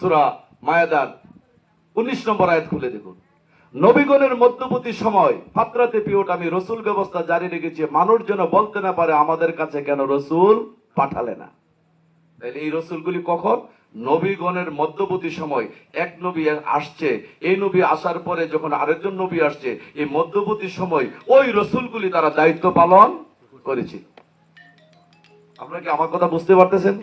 সুরা মায়াদার উনিশ নম্বর আয়াত খুলে দেখুন। নবীগণের মধ্যবর্তী সময় ফাত্রাতে পিওট আমি রসুল ব্যবস্থা জারি রেখেছি, মানুষ যেন বলতে না পারে আমাদের কাছে কেন রসুল পাঠালে না। তাহলে এই রসুলগুলি কখন? নবীগণের মধ্যবর্তী সময় এক নবী আসছে, এই নবী আসার পরে যখন আরেকজন নবী আসছে, এই মধ্যবর্তী সময় ওই রসুলগুলি তারা দায়িত্ব পালন করেছিল। আপনারা কি আমার কথা বুঝতে পারতেছেন?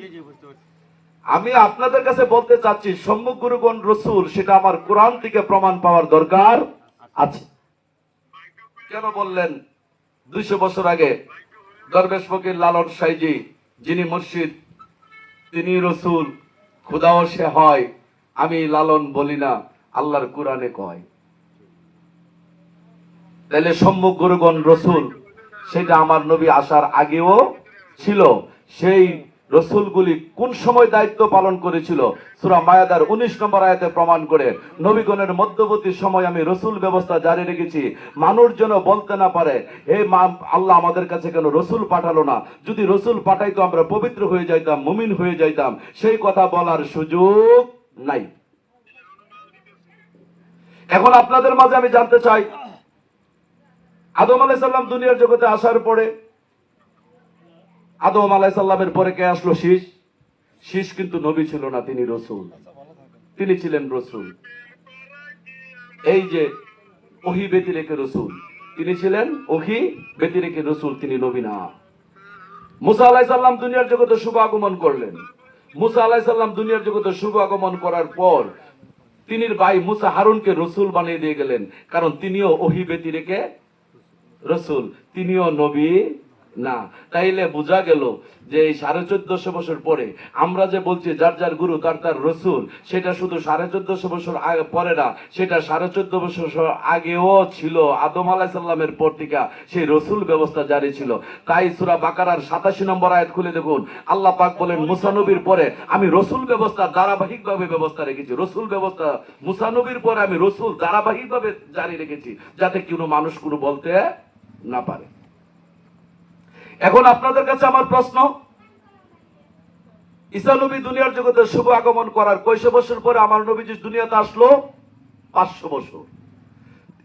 আমি আপনাদের কাছে বলতে চাচ্ছি, সম্মুখ গুরুগণ রসুল, সেটা আমার কোরআন থেকে প্রমাণ পাওয়ার দরকার আছে। কেন বললেন? দুইশো বছর আগে দরবেশ ফকির লালন সাইজি, যিনি মুর্শিদ, তিনি রসুল, খুদাও সে হয়, আমি লালন বলি না, আল্লাহর কোরআনে কয়। তাহলে সম্মুখ গুরুগণ রসুল, সেটা আমার নবী আসার আগেও ছিল, সেই রসুলগুলি কোন সময় দায়িত্ব পালন করেছিল? সুরা মায়াদার উনিশ নম্বর আয়াতে প্রমাণ করে, নবীগণের মধ্যবর্তী সময় আমি রসুল ব্যবস্থা জারি রেখেছি। মানুষ যেন বলতে না পারে, হে মা, আল্লাহ আমাদের কাছে কেন রসুল পাঠালো না? যদি রসুল পাঠাইতো আমরা পবিত্র হয়ে যাইতাম, মুমিন হয়ে যাইতাম। সেই কথা বলার সুযোগ নাই। এখন আপনাদের মাঝে আমি জানতে চাই, আদম আলাইসাল্লাম দুনিয়ার জগতে আসার পরে আদম আলাইসাল্লামের পরে কে আসলো? শীষ। শীষ কিন্তু নবী ছিল না, তিনি রসুল। তিনি ছিলেন রসুল। এই যে ওহি বেতি রেখে রসুল, তিনি ছিলেন ওহি বেতি রেখে রসুল, তিনি নবী না। মুসা আলাইসাল্লাম দুনিয়ার জগতে শুভ আগমন করলেন। মুসা আলাইসাল্লাম দুনিয়ার জগতে শুভ আগমন করার পর তিনি ভাই মুসা হারুনকে রসুল বানিয়ে দিয়ে গেলেন, কারণ তিনিও ওহি বেতি রেখে রসুল, তিনিও নবী না, তাইলে বোঝা গেল যে এই সাড়ে চোদ্দশো বছর পরে আমরা যে বলছি যার যার গুরু তার তার রসুল, সেটা শুধু সাড়ে চোদ্দশো বছর আগে পরে না, সেটা সাড়ে চোদ্দ বছর আগেও ছিল। আদম আলাহ সাল্লামের পর থেকে সেই রসুল ব্যবস্থা জারি ছিল। তাই সুরা বাকারার সাতাশি নম্বর আয়াত খুলে দেখুন। আল্লাহ পাক বলেন মুসানবীর পরে আমি রসুল ব্যবস্থা, ধারাবাহিকভাবে ব্যবস্থা রেখেছি। রসুল ব্যবস্থা মুসানবীর পরে আমি রসুল ধারাবাহিকভাবে জারি রেখেছি, যাতে কোনো মানুষ কোনো বলতে না পারে। এখন আপনাদের কাছে আমার প্রশ্ন। ঈসা নবী দুনিয়ার জগতে শুভ আগমন করার কয়শো বছর পরে আমার নবীজি দুনিয়াতে আসলো? পাঁচশো বছর।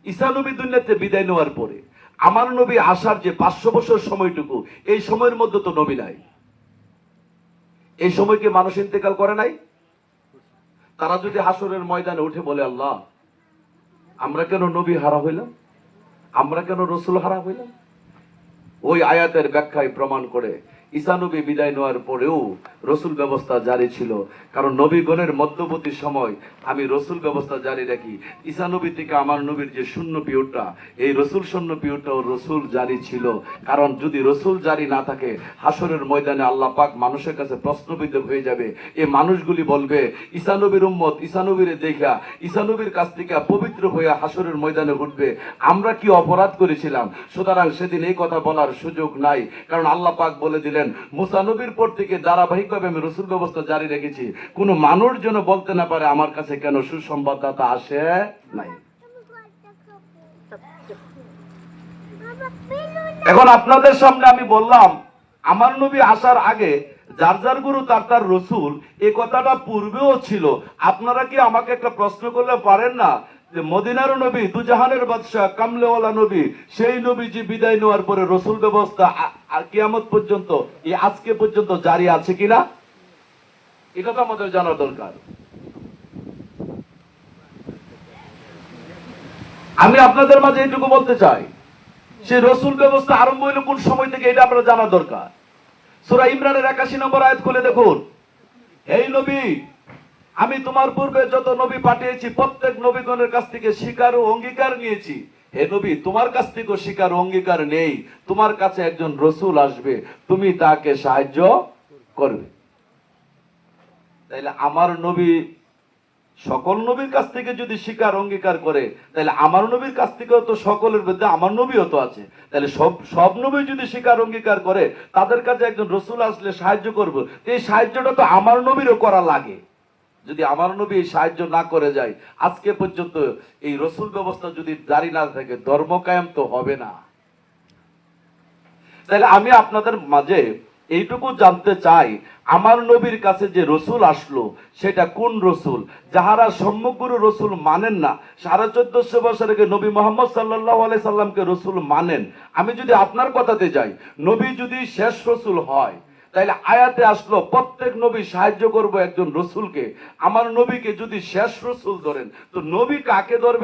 ঈসা নবী দুনিয়াতে বিদায় নেওয়ার পরে আমার নবী আসার যে পাঁচশো বছর সময়টুকু, এই সময়ের মধ্যে তো নবী নাই। এই সময়কে মানুষ ইন্তেকাল করে নাই? তারা যদি হাসরের ময়দানে উঠে বলে, আল্লাহ, আমরা কেন নবী হারা হইলাম? আমরা কেন রসুল হারা হইলাম? ওই আয়াতের ব্যাখ্যায় প্রমাণ করে ঈসানবী বিদায় নেওয়ার পরেও রসুল ব্যবস্থা জারি ছিল। কারণ নবীগণের মধ্যবর্তী সময় আমি রসুল ব্যবস্থা জারি রাখি। ঈসানবী থেকে আমার নবীর যে শূন্য পিওরটা এই রসুল শূন্য পিওরটাও রসুল জারি ছিল। কারণ যদি রসুল জারি না থাকে হাসরের ময়দানে আল্লাহ পাক মানুষের কাছে প্রশ্নবিদ্ধ হয়ে যাবে। এই মানুষগুলি বলবে ঈসানবীর উম্মত ঈসানবীরে দেখা ঈসানবীর কাছ থেকে পবিত্র হয়ে হাসরের ময়দানে উঠবে। আমরা কি অপরাধ করেছিলাম? সুতরাং সেদিন এই কথা বলার সুযোগ নাই। কারণ আল্লাহ পাক বলে দিলেন মুসানবীর পর থেকে ধারাবাহিকভাবে আমি রসুল ব্যবস্থা জারি রেখেছি। কোনো মানুষ যেন বলতে না পারে আমার কাছে কেন সুসংবাদদাতা আসে নাই। এখন আপনাদের সামনে আমি বললাম, আমার নবী আসার আগে যার যার গুরু তার তার রসুল, এ কথাটা পূর্বেও ছিল। আপনারা কি আমাকে একটা প্রশ্ন করলে পারেন না? যে মদিনার নবী, দুজাহানের বাদশাহ, কামলেওয়ালা নবী, সেই নবী যে বিদায় নেওয়ার পরে রসুল ব্যবস্থা আ- আ- কিয়ামত পর্যন্ত, এই আজকে পর্যন্ত জারি আছে কিনা? এ কথা আমাদের জানা দরকার। আমি আপনাদের মাঝে এইটুকু বলতে চাই সে রসুল ব্যবস্থা আরম্ভ হইল কোন সময় থেকে এটা আপনার জানা দরকার? সুরা ইমরানের একাশি নম্বর আয়াত খুলে দেখুন। এই নবী আমি তোমার পূর্বে যত নবী পাঠিয়েছি, প্রত্যেক নবীগণের কাছ থেকে স্বীকার ও অঙ্গীকার নিয়েছি। হে নবী, তোমার কাছ থেকে স্বীকার অঙ্গীকার নেই। তোমার কাছে একজন রসুল আসবে, তুমি তাকে সাহায্য করবে। তাইলে আমার নবী সকল নবীর কাছ থেকে যদি স্বীকার অঙ্গীকার করে তাহলে আমার নবীর কাছ থেকেও তো সকলের মধ্যে আমার নবীও তো আছে। তাহলে সব সব নবী যদি স্বীকার অঙ্গীকার করে, তাদের কাছে একজন রসুল আসলে সাহায্য করব। এই সাহায্যটা তো আমার নবীরও করা লাগে। যদি আমার নবী সাহায্য না করে যায়, আজকে পর্যন্ত এই রসুল ব্যবস্থা যদি জারি না থাকে, ধর্ম কায়েম তো হবে না। তাহলে আমি আপনাদের মাঝে এইটুকু জানতে চাই, আমার নবীর কাছে যে রসুল আসলো, সেটা কোন রসুল? যাহারা সম্মুখগুরু রসুল মানেন না, সাড়ে চোদ্দশো বছর আগে নবী মোহাম্মদ সাল্লাহ আলাই সাল্লামকে রসুল মানেন। আমি যদি আপনার কথাতে যাই, নবী যদি শেষ রসুল হয় তাইলে আয়াতে আসলো, প্রত্যেক নবী সাহায্য করব একজন রসুলকে। আমার নবীকে যদি শেষ রসুল ধরেন, তো নবী কাকে ধরবে?